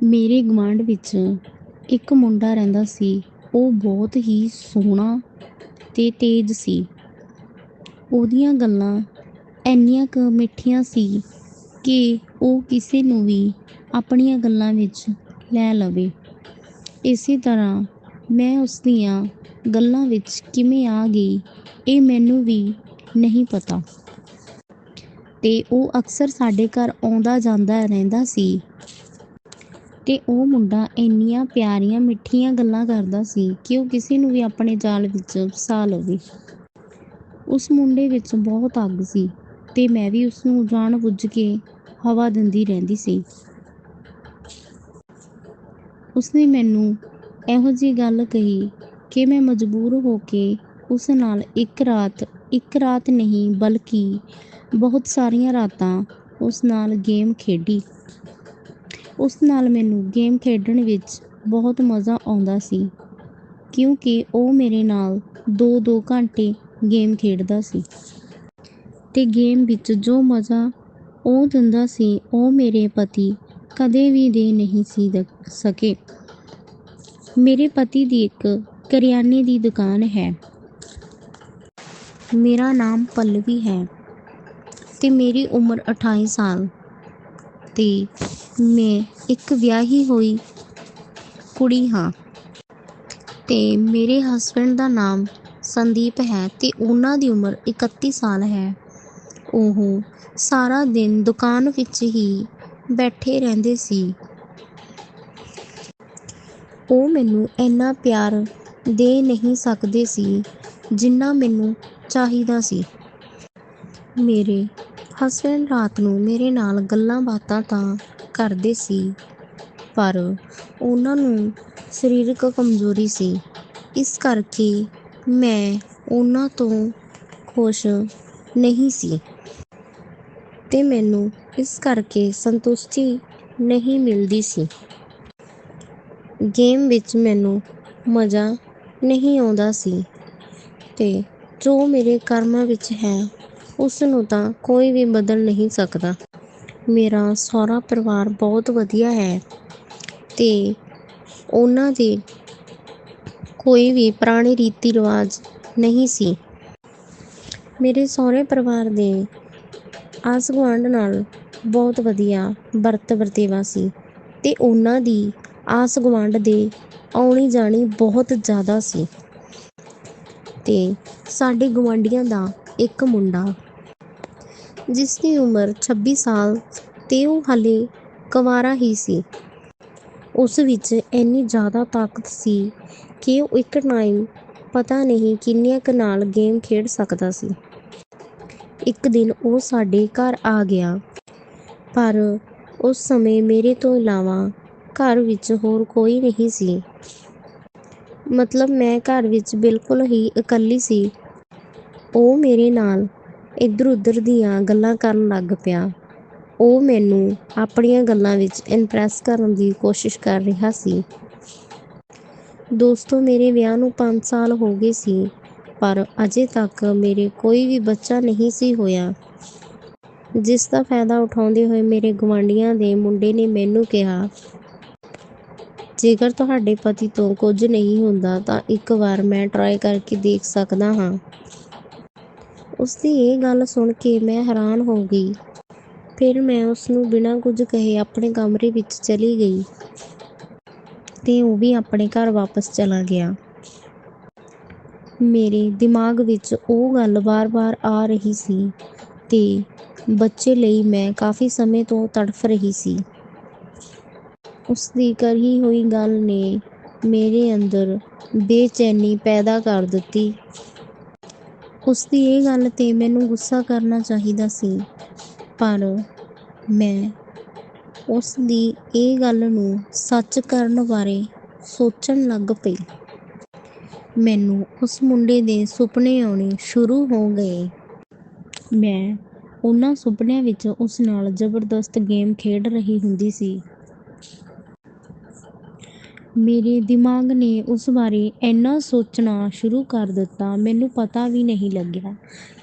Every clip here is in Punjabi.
ਮੇਰੇ ਗੁਆਂਢ ਵਿੱਚ ਇੱਕ ਮੁੰਡਾ ਰਹਿੰਦਾ ਸੀ। ਉਹ ਬਹੁਤ ਹੀ ਸੋਹਣਾ ਅਤੇ ਤੇਜ਼ ਸੀ। ਉਹਦੀਆਂ ਗੱਲਾਂ ਇੰਨੀਆਂ ਕੁ ਮਿੱਠੀਆਂ ਸੀ ਕਿ ਉਹ ਕਿਸੇ ਨੂੰ ਵੀ ਆਪਣੀਆਂ ਗੱਲਾਂ ਵਿੱਚ ਲੈ ਲਵੇ। ਇਸੇ ਤਰ੍ਹਾਂ ਮੈਂ ਉਸ ਦੀਆਂ ਗੱਲਾਂ ਵਿੱਚ ਕਿਵੇਂ ਆ ਗਈ, ਇਹ ਮੈਨੂੰ ਵੀ ਨਹੀਂ ਪਤਾ। ਅਤੇ ਉਹ ਅਕਸਰ ਸਾਡੇ ਘਰ ਆਉਂਦਾ ਜਾਂਦਾ ਰਹਿੰਦਾ ਸੀ। ਅਤੇ ਉਹ ਮੁੰਡਾ ਇੰਨੀਆਂ ਪਿਆਰੀਆਂ, ਮਿੱਠੀਆਂ ਗੱਲਾਂ ਕਰਦਾ ਸੀ ਕਿ ਉਹ ਕਿਸੇ ਨੂੰ ਵੀ ਆਪਣੇ ਜਾਲ ਵਿੱਚ ਫਸਾ ਲਵੇ। ਉਸ ਮੁੰਡੇ ਵਿੱਚ ਬਹੁਤ ਅੱਗ ਸੀ ਅਤੇ ਮੈਂ ਵੀ ਉਸਨੂੰ ਜਾਣ ਬੁੱਝ ਕੇ ਹਵਾ ਦਿੰਦੀ ਰਹਿੰਦੀ ਸੀ। ਉਸਨੇ ਮੈਨੂੰ ਇਹੋ ਜਿਹੀ ਗੱਲ ਕਹੀ ਕਿ ਮੈਂ ਮਜਬੂਰ ਹੋ ਕੇ ਉਸ ਨਾਲ ਇੱਕ ਰਾਤ ਇੱਕ ਰਾਤ ਨਹੀਂ ਬਲਕਿ ਬਹੁਤ ਸਾਰੀਆਂ ਰਾਤਾਂ ਉਸ ਨਾਲ ਗੇਮ ਖੇਡੀ। ਉਸ ਨਾਲ ਮੈਨੂੰ ਗੇਮ ਖੇਡਣ ਵਿੱਚ ਬਹੁਤ ਮਜ਼ਾ ਆਉਂਦਾ ਸੀ, ਕਿਉਂਕਿ ਉਹ ਮੇਰੇ ਨਾਲ ਦੋ ਦੋ ਘੰਟੇ ਗੇਮ ਖੇਡਦਾ ਸੀ। ਅਤੇ ਗੇਮ ਵਿੱਚ ਜੋ ਮਜ਼ਾ ਉਹ ਦਿੰਦਾ ਸੀ, ਉਹ ਮੇਰੇ ਪਤੀ ਕਦੇ ਵੀ ਦੇ ਨਹੀਂ ਸੀ ਦ, ਸਕੇ। ਮੇਰੇ ਪਤੀ ਦੀ ਇੱਕ ਕਰਿਆਨੇ ਦੀ ਦੁਕਾਨ ਹੈ। ਮੇਰਾ ਨਾਮ ਪੱਲਵੀ ਹੈ ਅਤੇ ਮੇਰੀ ਉਮਰ ਅਠਾਈ ਸਾਲ ਅਤੇ ਮੈਂ ਇੱਕ ਵਿਆਹੀ ਹੋਈ ਕੁੜੀ ਹਾਂ ਅਤੇ ਮੇਰੇ ਹਸਬੈਂਡ ਦਾ ਨਾਮ ਸੰਦੀਪ ਹੈ ਅਤੇ ਉਹਨਾਂ ਦੀ ਉਮਰ ਇਕੱਤੀ ਸਾਲ ਹੈ। ਉਹ ਸਾਰਾ ਦਿਨ ਦੁਕਾਨ ਵਿੱਚ ਹੀ ਬੈਠੇ ਰਹਿੰਦੇ ਸੀ। ਉਹ ਮੈਨੂੰ ਇੰਨਾ ਪਿਆਰ ਦੇ ਨਹੀਂ ਸਕਦੇ ਸੀ ਜਿੰਨਾ ਮੈਨੂੰ ਚਾਹੀਦਾ ਸੀ। ਮੇਰੇ ਹਸਬੈਂਡ ਰਾਤ ਨੂੰ ਮੇਰੇ ਨਾਲ ਗੱਲਾਂ ਬਾਤਾਂ ਤਾਂ ਕਰਦੇ ਸੀ, ਪਰ ਉਹਨਾਂ ਨੂੰ ਸਰੀਰਕ ਕਮਜ਼ੋਰੀ ਸੀ। ਇਸ ਕਰਕੇ ਮੈਂ ਉਹਨਾਂ ਤੋਂ ਖੁਸ਼ ਨਹੀਂ ਸੀ। ਅਤੇ ਮੈਨੂੰ ਇਸ ਕਰਕੇ ਸੰਤੁਸ਼ਟੀ ਨਹੀਂ ਮਿਲਦੀ ਸੀ। ਗੇਮ ਵਿੱਚ ਮੈਨੂੰ ਮਜ਼ਾ ਨਹੀਂ ਆਉਂਦਾ ਸੀ। ਅਤੇ ਜੋ ਮੇਰੇ ਕਰਮਾਂ ਵਿੱਚ ਹੈ ਉਸ ਨੂੰ ਤਾਂ ਕੋਈ ਵੀ ਬਦਲ ਨਹੀਂ ਸਕਦਾ। ਮੇਰਾ ਸਹੁਰਾ ਪਰਿਵਾਰ ਬਹੁਤ ਵਧੀਆ ਹੈ ਅਤੇ ਉਹਨਾਂ ਦੇ ਕੋਈ ਵੀ ਪੁਰਾਣੇ ਰੀਤੀ ਰਿਵਾਜ ਨਹੀਂ ਸੀ। ਮੇਰੇ ਸਹੁਰੇ ਪਰਿਵਾਰ ਦੇ ਆਸ ਗੁਆਂਢ ਨਾਲ ਬਹੁਤ ਵਧੀਆ ਵਰਤ ਵਰਤੇਵਾ ਸੀ ਅਤੇ ਉਹਨਾਂ ਦੀ ਆਸ ਗੁਆਂਢ ਦੇ ਆਉਣੀ ਜਾਣੀ ਬਹੁਤ ਜ਼ਿਆਦਾ ਸੀ। ਅਤੇ ਸਾਡੇ ਗੁਆਂਢੀਆਂ ਦਾ ਇੱਕ ਮੁੰਡਾ ਜਿਸ ਦੀ ਉਮਰ ਛੱਬੀ ਸਾਲ ਅਤੇ ਉਹ ਹਾਲੇ ਕੁਵਾਰਾ ਹੀ ਸੀ। ਉਸ ਵਿੱਚ ਇੰਨੀ ਜ਼ਿਆਦਾ ਤਾਕਤ ਸੀ ਕਿ ਉਹ ਇੱਕ ਟਾਈਮ ਪਤਾ ਨਹੀਂ ਕਿੰਨੀਆਂ ਕੁ ਨਾਲ ਗੇਮ ਖੇਡ ਸਕਦਾ ਸੀ। ਇੱਕ ਦਿਨ ਉਹ ਸਾਡੇ ਘਰ ਆ ਗਿਆ। ਪਰ ਉਸ ਸਮੇਂ ਮੇਰੇ ਤੋਂ ਇਲਾਵਾ ਘਰ ਵਿੱਚ ਹੋਰ ਕੋਈ ਨਹੀਂ ਸੀ। ਮਤਲਬ ਮੈਂ ਘਰ ਵਿੱਚ ਬਿਲਕੁਲ ਹੀ ਇਕੱਲੀ ਸੀ। ਉਹ ਮੇਰੇ ਨਾਲ ਇੱਧਰ ਉੱਧਰ ਦੀਆਂ ਗੱਲਾਂ ਕਰਨ ਲੱਗ ਪਿਆ। ਉਹ ਮੈਨੂੰ ਆਪਣੀਆਂ ਗੱਲਾਂ ਵਿੱਚ ਇੰਪ੍ਰੈਸ ਕਰਨ ਦੀ ਕੋਸ਼ਿਸ਼ ਕਰ ਰਿਹਾ ਸੀ। ਦੋਸਤੋ, ਮੇਰੇ ਵਿਆਹ ਨੂੰ 5 ਸਾਲ ਹੋ ਗਏ ਸੀ, ਪਰ ਅਜੇ ਤੱਕ ਮੇਰੇ ਕੋਈ ਵੀ ਬੱਚਾ ਨਹੀਂ ਸੀ ਹੋਇਆ। ਜਿਸ ਦਾ ਫਾਇਦਾ ਉਠਾਉਂਦੇ ਹੋਏ ਮੇਰੇ ਗੁਆਂਢੀਆਂ ਦੇ ਮੁੰਡੇ ਨੇ ਮੈਨੂੰ ਕਿਹਾ, ਜੇਕਰ ਤੁਹਾਡੇ ਪਤੀ ਤੋਂ ਕੁਝ ਨਹੀਂ ਹੁੰਦਾ ਤਾਂ ਇੱਕ ਵਾਰ ਮੈਂ ਟਰਾਈ ਕਰਕੇ ਦੇਖ ਸਕਦਾ ਹਾਂ। ਉਸ ਦੀ ਇਹ ਗੱਲ ਸੁਣ ਕੇ ਮੈਂ ਹੈਰਾਨ ਹੋ ਗਈ। ਫਿਰ ਮੈਂ ਉਸ ਨੂੰ ਬਿਨਾਂ ਕੁਝ ਕਹੇ ਆਪਣੇ ਕਮਰੇ ਵਿੱਚ ਚਲੀ ਗਈ ਅਤੇ ਉਹ ਵੀ ਆਪਣੇ ਘਰ ਵਾਪਸ ਚਲਾ ਗਿਆ। ਮੇਰੇ ਦਿਮਾਗ ਵਿੱਚ ਉਹ ਗੱਲ ਵਾਰ-ਵਾਰ ਆ ਰਹੀ ਸੀ ਤੇ ਬੱਚੇ ਲਈ ਮੈਂ ਕਾਫੀ ਸਮੇਂ ਤੋਂ ਤੜਫ ਰਹੀ ਸੀ। ਉਸ ਦੀ ਕਹੀ ਹੋਈ ਗੱਲ ਨੇ ਮੇਰੇ ਅੰਦਰ ਬੇਚੈਨੀ ਪੈਦਾ ਕਰ ਦਿੱਤੀ। ਉਸ ਦੀ ਇਹ ਗੱਲ 'ਤੇ ਮੈਨੂੰ ਗੁੱਸਾ ਕਰਨਾ ਚਾਹੀਦਾ ਸੀ, ਪਰ ਮੈਂ ਉਸ ਦੀ ਇਹ ਗੱਲ ਨੂੰ ਸੱਚ ਕਰਨ ਬਾਰੇ ਸੋਚਣ ਲੱਗ ਪਈ। ਮੈਨੂੰ ਉਸ ਮੁੰਡੇ ਦੇ ਸੁਪਨੇ ਆਉਣੇ ਸ਼ੁਰੂ ਹੋ ਗਏ। ਮੈਂ ਉਹਨਾਂ ਸੁਪਨਿਆਂ ਵਿੱਚ ਉਸ ਨਾਲ ਜ਼ਬਰਦਸਤ ਗੇਮ ਖੇਡ ਰਹੀ ਹੁੰਦੀ ਸੀ। ਮੇਰੇ ਦਿਮਾਗ ਨੇ ਉਸ ਬਾਰੇ ਇੰਨਾ ਸੋਚਣਾ ਸ਼ੁਰੂ ਕਰ ਦਿੱਤਾ ਮੈਨੂੰ ਪਤਾ ਵੀ ਨਹੀਂ ਲੱਗਿਆ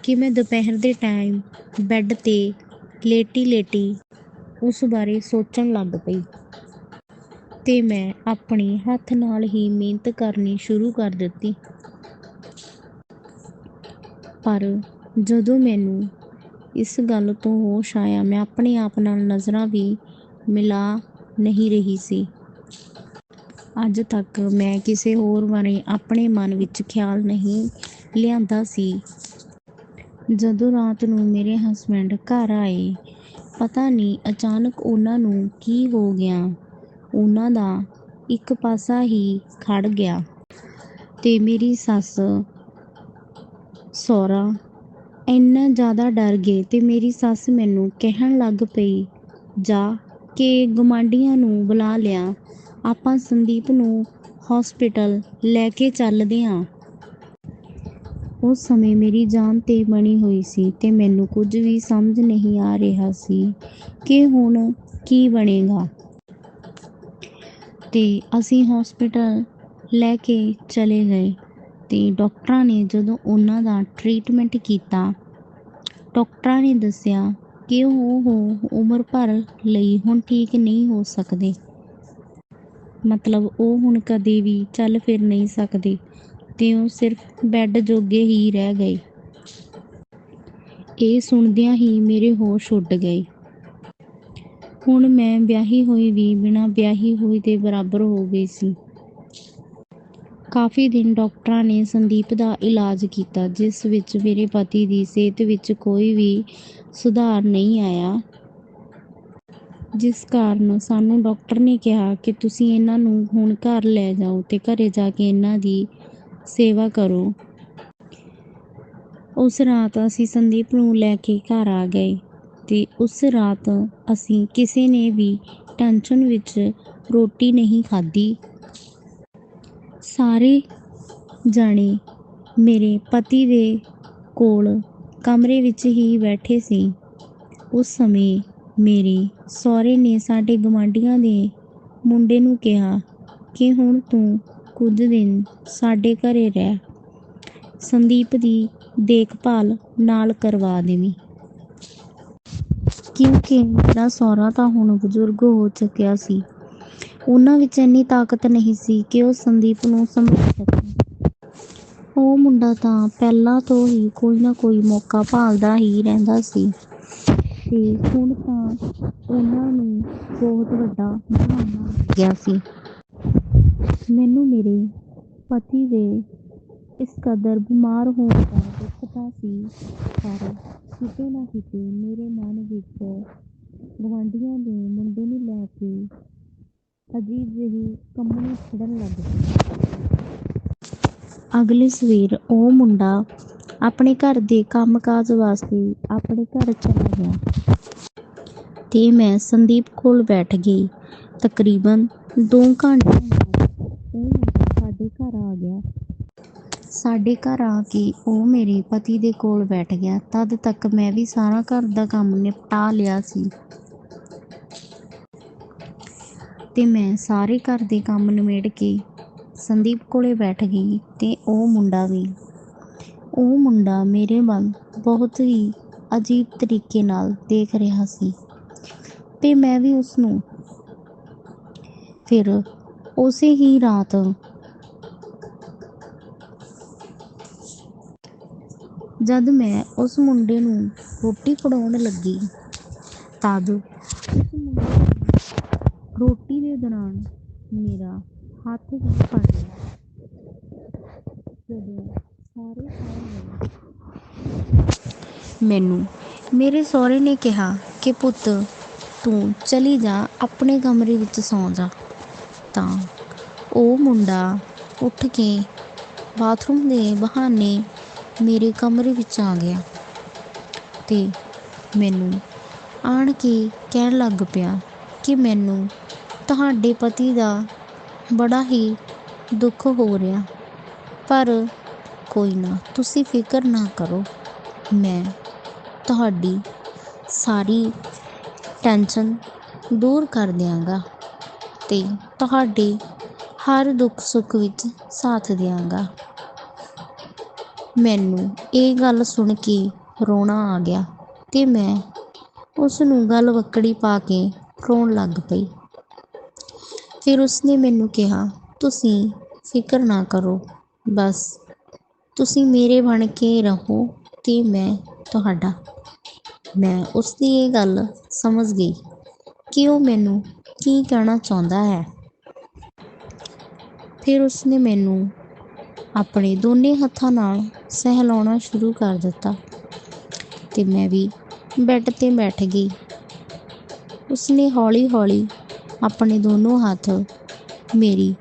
ਕਿ ਮੈਂ ਦੁਪਹਿਰ ਦੇ ਟਾਈਮ ਬੈੱਡ 'ਤੇ ਲੇਟੀ ਲੇਟੀ ਉਸ ਬਾਰੇ ਸੋਚਣ ਲੱਗ ਪਈ ਅਤੇ ਮੈਂ ਆਪਣੇ ਹੱਥ ਨਾਲ ਹੀ ਮਿਹਨਤ ਕਰਨੀ ਸ਼ੁਰੂ ਕਰ ਦਿੱਤੀ। ਪਰ ਜਦੋਂ ਮੈਨੂੰ ਇਸ ਗੱਲ ਤੋਂ ਹੋਸ਼ ਆਇਆ, ਮੈਂ ਆਪਣੇ ਆਪ ਨਾਲ ਨਜ਼ਰਾਂ ਵੀ ਮਿਲਾ ਨਹੀਂ ਰਹੀ ਸੀ। ਅੱਜ ਤੱਕ ਮੈਂ ਕਿਸੇ ਹੋਰ ਬਾਰੇ ਆਪਣੇ ਮਨ ਵਿੱਚ ਖਿਆਲ ਨਹੀਂ ਲਿਆਂਦਾ ਸੀ। ਜਦੋਂ ਰਾਤ ਨੂੰ ਮੇਰੇ ਹਸਬੈਂਡ ਘਰ ਆਏ, ਪਤਾ ਨਹੀਂ ਅਚਾਨਕ ਉਹਨਾਂ ਨੂੰ ਕੀ ਹੋ ਗਿਆ, ਉਹਨਾਂ ਦਾ ਇੱਕ ਪਾਸਾ ਹੀ ਖੜ ਗਿਆ ਤੇ ਮੇਰੀ ਸੱਸ-ਸਹੁਰਾ ਇੰਨਾ ਜ਼ਿਆਦਾ ਡਰ ਗਏ ਤੇ ਮੇਰੀ ਸੱਸ ਮੈਨੂੰ ਕਹਿਣ ਲੱਗ ਪਈ, "ਜਾ ਕੇ ਗੁਆਂਢੀਆਂ ਨੂੰ ਬੁਲਾ ਲਿਆ, ਆਪਾਂ ਸੰਦੀਪ ਨੂੰ ਹੌਸਪੀਟਲ ਲੈ ਕੇ ਚੱਲਦੇ ਹਾਂ ਉਸ ਸਮੇਂ ਮੇਰੀ ਜਾਨ 'ਤੇ ਬਣੀ ਹੋਈ ਸੀ ਤੇ ਮੈਨੂੰ ਕੁਝ ਵੀ ਸਮਝ ਨਹੀਂ ਆ ਰਿਹਾ ਸੀ ਕਿ ਹੁਣ ਕੀ ਬਣੇਗਾ। ਤੇ ਅਸੀਂ ਹੌਸਪੀਟਲ ਲੈ ਕੇ ਚਲੇ ਗਏ ਤੇ ਡਾਕਟਰਾਂ ਨੇ ਜਦੋਂ ਉਹਨਾਂ ਦਾ ਟਰੀਟਮੈਂਟ ਕੀਤਾ, ਡਾਕਟਰਾਂ ਨੇ ਦੱਸਿਆ ਕਿ ਉਹ ਉਮਰ ਭਰ ਲਈ ਹੁਣ ਠੀਕ ਨਹੀਂ ਹੋ ਸਕਦੇ। ਮਤਲਬ ਉਹ ਹੁਣ ਕਦੇ ਵੀ ਚੱਲ ਫਿਰ ਨਹੀਂ ਸਕਦੇ ਤੇ ਉਹ ਸਿਰਫ਼ ਬੈੱਡ ਜੋਗੇ ਹੀ ਰਹਿ ਗਏ। ਇਹ ਸੁਣਦਿਆਂ ਹੀ ਮੇਰੇ ਹੋਸ਼ ਉੱਡ ਗਏ। ਹੁਣ ਮੈਂ ਵਿਆਹੀ ਹੋਈ ਵੀ ਬਿਨਾਂ ਵਿਆਹੀ ਹੋਈ ਦੇ ਬਰਾਬਰ ਹੋ ਗਈ ਸੀ। ਕਾਫ਼ੀ ਦਿਨ ਡਾਕਟਰਾਂ ਨੇ ਸੰਦੀਪ ਦਾ ਇਲਾਜ ਕੀਤਾ, ਜਿਸ ਵਿੱਚ ਮੇਰੇ ਪਤੀ ਦੀ ਸਿਹਤ ਵਿੱਚ ਕੋਈ ਵੀ ਸੁਧਾਰ ਨਹੀਂ ਆਇਆ। ਜਿਸ ਕਾਰਨ ਸਾਨੂੰ ਡਾਕਟਰ ਨੇ ਕਿਹਾ ਕਿ ਤੁਸੀਂ ਇਹਨਾਂ ਨੂੰ ਹੁਣ ਘਰ ਲੈ ਜਾਓ ਅਤੇ ਘਰ ਜਾ ਕੇ ਇਹਨਾਂ ਦੀ ਸੇਵਾ ਕਰੋ। ਉਸ ਰਾਤ ਅਸੀਂ ਸੰਦੀਪ ਨੂੰ ਲੈ ਕੇ ਘਰ ਆ ਗਏ ਅਤੇ ਉਸ ਰਾਤ ਅਸੀਂ ਕਿਸੇ ਨੇ ਵੀ ਟੈਨਸ਼ਨ ਵਿੱਚ ਰੋਟੀ ਨਹੀਂ ਖਾਧੀ। ਸਾਰੇ ਜਾਣੇ ਮੇਰੇ ਪਤੀ ਦੇ ਕੋਲ ਕਮਰੇ ਵਿੱਚ ਹੀ ਬੈਠੇ ਸੀ। ਉਸ ਸਮੇਂ ਮੇਰੇ ਸਹੁਰੇ ਨੇ ਸਾਡੇ ਗੁਆਂਢੀਆਂ ਦੇ ਮੁੰਡੇ ਨੂੰ ਕਿਹਾ ਕਿ ਹੁਣ ਤੂੰ ਕੁਝ ਦਿਨ ਸਾਡੇ ਘਰੇ ਰਹਿ, ਸੰਦੀਪ ਦੀ ਦੇਖਭਾਲ ਨਾਲ ਕਰਵਾ ਦੇਵੀਂ। ਕਿਉਂਕਿ ਮੇਰਾ ਸਹੁਰਾ ਤਾਂ ਹੁਣ ਬਜ਼ੁਰਗ ਹੋ ਚੁੱਕਿਆ ਸੀ। ਉਹਨਾਂ ਵਿੱਚ ਇੰਨੀ ਤਾਕਤ ਨਹੀਂ ਸੀ ਕਿ ਉਹ ਸੰਦੀਪ ਨੂੰ ਸੰਭਾਲ ਸਕਣ। ਉਹ ਮੁੰਡਾ ਤਾਂ ਪਹਿਲਾਂ ਤੋਂ ਹੀ ਕੋਈ ਨਾ ਕੋਈ ਮੌਕਾ ਭਾਲਦਾ ਹੀ ਰਹਿੰਦਾ ਸੀ ਤੇ ਹੁਣ ਤਾਂ ਉਹਨਾਂ ਨੂੰ ਬਹੁਤ ਵੱਡਾ ਬਹਾਨਾ ਮਿਲ ਗਿਆ ਸੀ। ਮੈਨੂੰ ਮੇਰੇ ਪਤੀ ਦੇ ਇਸ ਕਦਰ ਬਿਮਾਰ ਹੋਣ ਦਾ ਦੁੱਖ ਤਾਂ ਸੀ, ਪਰ ਕਿਤੇ ਨਾ ਕਿਤੇ ਮੇਰੇ ਮਨ ਵਿੱਚ ਗੁਆਂਢੀਆਂ ਦੇ ਮੁੰਡੇ ਨੂੰ ਲੈ ਕੇ ਅਜੀਬ ਜਿਹੀ ਕੰਬਣੀ ਚੜ੍ਹਨ ਲੱਗ ਪਈ। ਅਗਲੀ ਸਵੇਰ ਉਹ ਮੁੰਡਾ ਆਪਣੇ ਘਰ ਦੇ ਕੰਮ-ਕਾਜ ਵਾਸਤੇ ਆਪਣੇ ਘਰ ਚਲਾ ਗਿਆ ਤੇ ਮੈਂ ਸੰਦੀਪ ਕੋਲ ਬੈਠ ਗਈ। ਤਕਰੀਬਨ ਦੋ ਘੰਟਿਆਂ ਬਾਅਦ ਉਹ ਮੁੰਡਾ ਸਾਡੇ ਘਰ ਆ ਗਿਆ। ਸਾਡੇ ਘਰ ਆ ਕੇ ਉਹ ਮੇਰੇ ਪਤੀ ਦੇ ਕੋਲ ਬੈਠ ਗਿਆ। ਤਦ ਤੱਕ ਮੈਂ ਵੀ ਸਾਰਾ ਘਰ ਦਾ ਕੰਮ ਨਿਪਟਾ ਲਿਆ ਸੀ ਤੇ ਮੈਂ ਸਾਰੇ ਘਰ ਦੇ ਕੰਮ ਨਿਬੇੜ ਕੇ ਸੰਦੀਪ ਕੋਲੇ ਬੈਠ ਗਈ ਤੇ ਉਹ ਮੁੰਡਾ ਵੀ। ਉਹ ਮੁੰਡਾ ਮੇਰੇ ਵੱਲ ਬਹੁਤ ਹੀ ਅਜੀਬ ਤਰੀਕੇ ਨਾਲ ਦੇਖ ਰਿਹਾ ਸੀ ਤੇ ਮੈਂ ਵੀ ਉਸਨੂੰ। ਫਿਰ ਉਸੇ ਹੀ ਰਾਤ ਜਦ ਮੈਂ ਉਸ ਮੁੰਡੇ ਨੂੰ ਰੋਟੀ ਫੜਾਉਣ ਲੱਗੀ, ਤਦ ਉਸ ਮੁੰਡੇ ਨੇ ਰੋਟੀ ਦੇ ਦੌਰਾਨ ਮੇਰਾ ਹੱਥ ਵੀ ਫੜ ਲਿਆ। ਜਦੋਂ ਸਾਰੇ ਸੌਂ ਮੈਨੂੰ ਮੇਰੇ ਸਹੁਰੇ ਨੇ ਕਿਹਾ ਕਿ ਪੁੱਤ ਤੂੰ ਚਲੀ ਜਾ, ਆਪਣੇ ਕਮਰੇ ਵਿੱਚ ਸੌਂ ਜਾ। ਤਾਂ ਉਹ ਮੁੰਡਾ ਉੱਠ ਕੇ ਬਾਥਰੂਮ ਦੇ ਬਹਾਨੇ ਮੇਰੇ ਕਮਰੇ ਵਿੱਚ ਆ ਗਿਆ ਤੇ ਮੈਨੂੰ ਆਣ ਕੇ ਕਹਿਣ ਲੱਗ ਪਿਆ ਕਿ ਮੈਨੂੰ ਤੁਹਾਡੇ ਪਤੀ ਦਾ ਬੜਾ ਹੀ ਦੁੱਖ ਹੋ ਰਿਹਾ, ਪਰ ਕੋਈ ਨਾ, ਤੁਸੀਂ ਫਿਕਰ ਨਾ ਕਰੋ, ਮੈਂ ਤੁਹਾਡੀ ਸਾਰੀ ਟੈਨਸ਼ਨ ਦੂਰ ਕਰ ਦਿਆਂਗਾ ਅਤੇ ਤੁਹਾਡੇ ਹਰ ਦੁੱਖ-ਸੁੱਖ ਵਿੱਚ ਸਾਥ ਦਿਆਂਗਾ। ਮੈਨੂੰ ਇਹ ਗੱਲ ਸੁਣ ਕੇ ਰੋਣਾ ਆ ਗਿਆ ਅਤੇ ਮੈਂ ਉਸ ਨੂੰ ਗੱਲ ਵੱਕੜੀ ਪਾ ਕੇ ਰੋਣ ਲੱਗ ਪਈ। ਫਿਰ ਉਸਨੇ ਮੈਨੂੰ ਕਿਹਾ, ਤੁਸੀਂ ਫਿਕਰ ਨਾ ਕਰੋ, ਬਸ ਤੁਸੀਂ ਮੇਰੇ ਬਣ ਕੇ ਰਹੋ ਤੇ ਮੈਂ ਤੁਹਾਡਾ ਮੈਂ ਉਸਦੀ ਇਹ ਗੱਲ ਸਮਝ ਗਈ ਕਿ ਉਹ ਮੈਨੂੰ ਕੀ ਕਹਿਣਾ ਚਾਹੁੰਦਾ ਹੈ। ਫਿਰ ਉਸਨੇ ਮੈਨੂੰ ਆਪਣੇ ਦੋਨੇ ਹੱਥਾਂ ਨਾਲ ਸਹਿਲਾਉਣਾ ਸ਼ੁਰੂ ਕਰ ਦਿੱਤਾ ਤੇ ਮੈਂ ਵੀ ਬੈੱਡ ਤੇ ਬੈਠ ਗਈ। ਉਸਨੇ ਹੌਲੀ-ਹੌਲੀ ਆਪਣੇ ਦੋਨੋਂ ਹੱਥ ਮੇਰੀ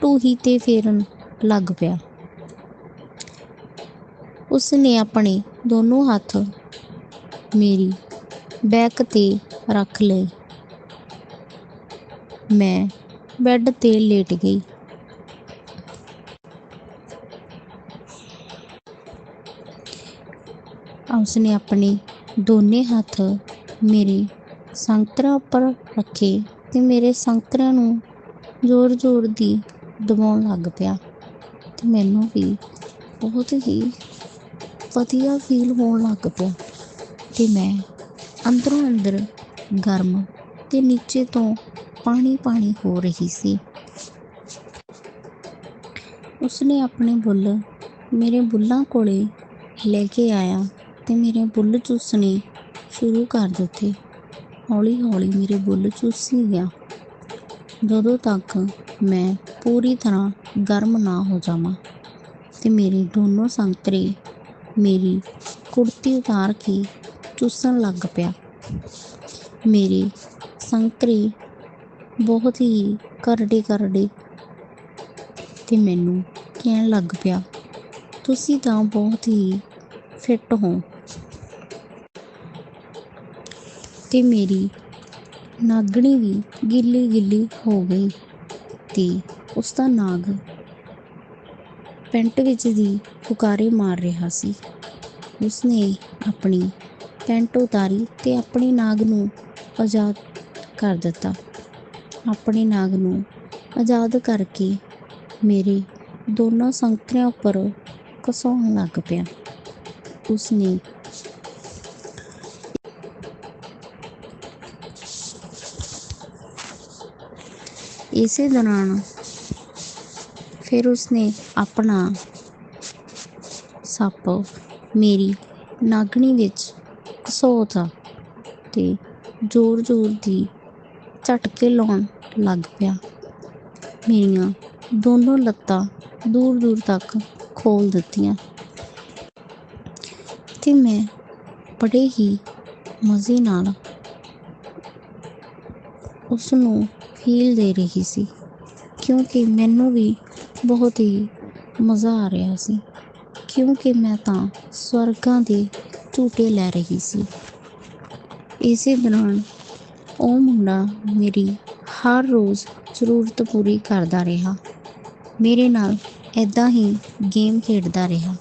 ਟੂਹੀ ਤੇ ਫੇਰਨ ਲੱਗ ਪਿਆ। ਉਸਨੇ ਆਪਣੇ ਦੋਨੋਂ ਹੱਥ ਮੇਰੀ। ਬੈਕ ਤੇ ਰੱਖ ਲਈ ਮੈਂ ਬੈੱਡ ਤੇ ਲੇਟ ਗਈ। ਉਸਨੇ ਆਪਣੇ ਦੋਨੇ ਹੱਥ ਮੇਰੇ ਸੰਗਤਰਾ ਉੱਪਰ ਰੱਖੇ ਤੇ ਮੇਰੇ ਸੰਗਤਰਿਆਂ ਨੂੰ ਜ਼ੋਰ-ਜ਼ੋਰ ਦੀ ਦਬਾਉਣ ਲੱਗ ਪਿਆ। ਤੇ ਮੈਨੂੰ ਵੀ ਬਹੁਤ ਹੀ ਵਧੀਆ ਫੀਲ ਹੋਣ ਲੱਗ ਪਿਆ। ਅਤੇ ਮੈਂ ਅੰਦਰੋਂ ਅੰਦਰ ਗਰਮ ਅਤੇ ਨੀਚੇ ਤੋਂ ਪਾਣੀ-ਪਾਣੀ ਹੋ ਰਹੀ ਸੀ। ਉਸਨੇ ਆਪਣੇ ਬੁੱਲ ਮੇਰੇ ਬੁੱਲਾਂ ਕੋਲੇ ਲੈ ਕੇ ਆਇਆ ਤੇ ਮੇਰੇ ਬੁੱਲ ਚੂਸਣੇ ਸ਼ੁਰੂ ਕਰ ਦਿੱਤੇ। ਹੌਲੀ-ਹੌਲੀ ਮੇਰੇ ਬੁੱਲ ਚੂਸੀ ਗਿਆ। ਜਦੋਂ ਤੱਕ ਮੈਂ ਪੂਰੀ ਤਰ੍ਹਾਂ ਗਰਮ ਨਾ ਹੋ ਜਾਵਾਂ ਤੇ ਮੇਰੇ ਦੋਨੋਂ ਸੰਤਰੇ ਮੇਰੀ ਕੁੜਤੀ ਉਤਾਰ ਕੇ ਚੂਸਣ ਲੱਗ ਪਿਆ। ਮੇਰੇ ਸੰਤਰੇ ਬਹੁਤ ਹੀ ਕਰੜੇ ਕਰੜੇ ਤੇ ਮੈਨੂੰ ਕਹਿਣ ਲੱਗ ਪਿਆ, ਤੁਸੀਂ ਤਾਂ ਬਹੁਤ ਹੀ ਫਿੱਟ ਹੋ। ਤੇ ਮੇਰੀ ਨਾਗਣੀ ਵੀ ਗਿੱਲੀ ਗਿੱਲੀ ਹੋ ਗਈ ਤੇ ਉਸ ਦਾ ਨਾਗ ਪੈਂਟ ਵਿੱਚ ਦੀ ਫੁਕਾਰੇ ਮਾਰ ਰਿਹਾ ਸੀ। ਉਸਨੇ ਆਪਣੀ ਪੈਂਟ ਉਤਾਰੀ ਤੇ ਆਪਣੇ ਨਾਗ ਨੂੰ ਆਜ਼ਾਦ ਕਰ ਦਿੱਤਾ। ਆਪਣੇ ਨਾਗ ਨੂੰ ਆਜ਼ਾਦ ਕਰਕੇ ਮੇਰੇ ਦੋਨਾਂ ਸੰਗਤਰਿਆਂ ਉੱਪਰ ਘਸਾਉਣ ਲੱਗ ਪਿਆ। ਉਸਨੇ ਇਸੇ ਦੌਰਾਨ ਫਿਰ ਉਸਨੇ ਆਪਣਾ ਸੱਪ ਮੇਰੀ ਨਾਗਣੀ ਵਿੱਚ ਘਸੋਤਾ ਤੇ ਜ਼ੋਰ-ਜ਼ੋਰ ਦੀ ਝਟਕੇ ਲਾਉਣ ਲੱਗ ਪਿਆ। ਮੇਰੀਆਂ ਦੋਨੋਂ ਲੱਤਾਂ ਦੂਰ-ਦੂਰ ਤੱਕ ਖੋਲ ਦਿੱਤੀਆਂ ਤੇ ਮੈਂ ਬੜੇ ਹੀ ਮਜ਼ੇ ਨਾਲ ਉਸ ਨੂੰ ਫੀਲ ਦੇ ਰਹੀ ਸੀ, ਕਿਉਂਕਿ ਮੈਨੂੰ ਵੀ ਬਹੁਤ ਹੀ ਮਜ਼ਾ ਆ ਰਿਹਾ ਸੀ, ਕਿਉਂਕਿ ਮੈਂ ਤਾਂ ਸਵਰਗਾਂ ਦੇ ਝੂਟੇ ਲੈ ਰਹੀ ਸੀ। ਇਸੇ ਦੌਰਾਨ ਉਹ ਮੁੰਡਾ ਮੇਰੀ ਹਰ ਰੋਜ਼ ਜ਼ਰੂਰਤ ਪੂਰੀ ਕਰਦਾ ਰਿਹਾ। ਮੇਰੇ ਨਾਲ ਇੱਦਾਂ ਹੀ ਗੇਮ ਖੇਡਦਾ ਰਿਹਾ।